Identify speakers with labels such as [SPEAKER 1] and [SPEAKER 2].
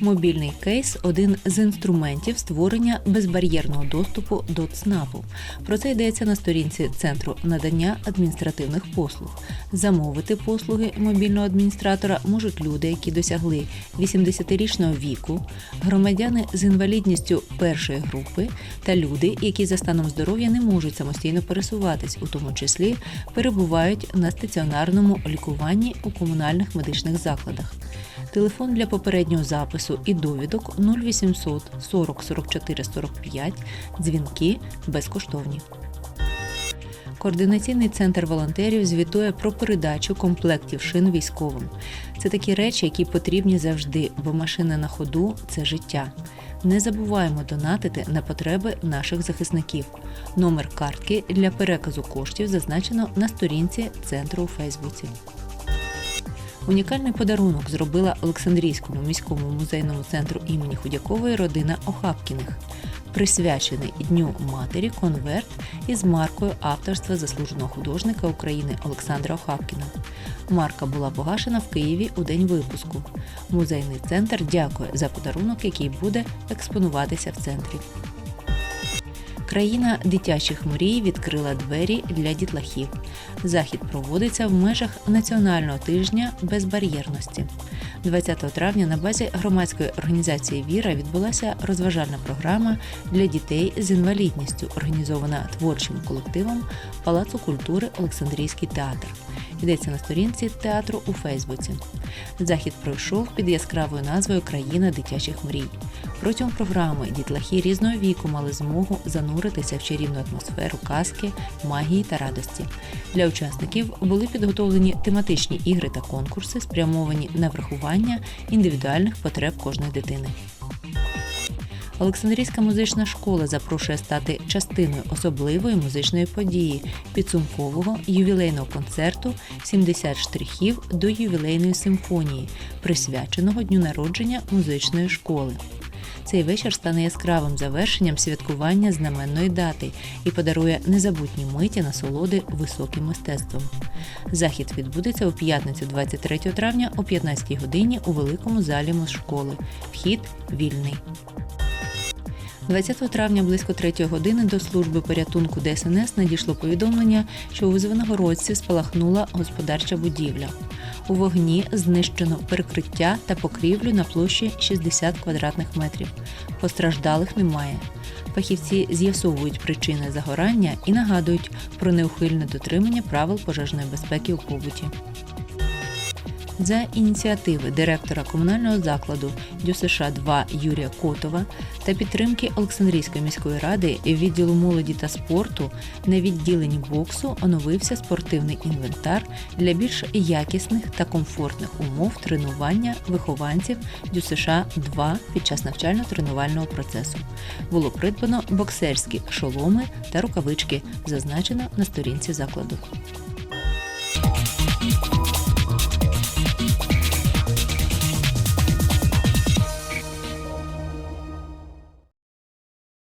[SPEAKER 1] Мобільний кейс один з інструментів створення безбар'єрного доступу до ЦНАПу. Про це йдеться на сторінці Центру надання адміністративних послуг. Замовити послуги мобільного адміністратора можуть люди, які досягли 80-річного віку, громадяни з інвалідністю першої групи та люди, які за станом здоров'я не можуть самостійно пересуватись, у тому числі перебувають на стаціонарному лікуванні у комунальних медичних закладах. Телефон для попереднього запису і довідок 0800 40 44 45, дзвінки безкоштовні. Координаційний центр волонтерів звітує про передачу комплектів шин військовим. Це такі речі, які потрібні завжди, бо машина на ходу це життя. Не забуваємо донатити на потреби наших захисників. Номер картки для переказу коштів зазначено на сторінці центру у Фейсбуці. Унікальний подарунок зробила Олександрійському міському музейному центру імені Худякової родина Охапкіних. Присвячений Дню матері конверт із маркою авторства заслуженого художника України Олександра Охапкіна. Марка була погашена в Києві у день випуску. Музейний центр дякує за подарунок, який буде експонуватися в центрі. Країна дитячих мрій відкрила двері для дітлахів. Захід проводиться в межах національного тижня безбар'єрності. 20 травня на базі громадської організації Віра відбулася розважальна програма для дітей з інвалідністю, організована творчим колективом Палацу культури Олександрійський театр. Йдеться на сторінці театру у Фейсбуці. Захід пройшов під яскравою назвою Країна дитячих мрій. Протягом програми дітлахи різного віку мали змогу зануритися в чарівну атмосферу казки, магії та радості. Для учасників були підготовлені тематичні ігри та конкурси, спрямовані на врахування індивідуальних потреб кожної дитини. Олександрійська музична школа запрошує стати частиною особливої музичної події підсумкового ювілейного концерту «70 штрихів до ювілейної симфонії, присвяченого дню народження музичної школи. Цей вечір стане яскравим завершенням святкування знаменної дати і подарує незабутні миті насолоди високим мистецтвом. Захід відбудеться у п'ятницю 23 травня о 15 годині у великому залі музшколи. Вхід вільний. 20 травня близько 3 години до служби порятунку ДСНС надійшло повідомлення, що у Звенигородці спалахнула господарча будівля. У вогні знищено перекриття та покрівлю на площі 60 квадратних метрів. Постраждалих немає. Фахівці з'ясовують причини загорання і нагадують про неухильне дотримання правил пожежної безпеки у побуті. За ініціативи директора комунального закладу ДЮСШ 2 Юрія Котова та підтримки Олександрійської міської ради відділу молоді та спорту на відділенні боксу оновився спортивний інвентар для більш якісних та комфортних умов тренування вихованців ДЮСШ 2 під час навчально-тренувального процесу. Було придбано боксерські шоломи та рукавички, зазначено на сторінці закладу.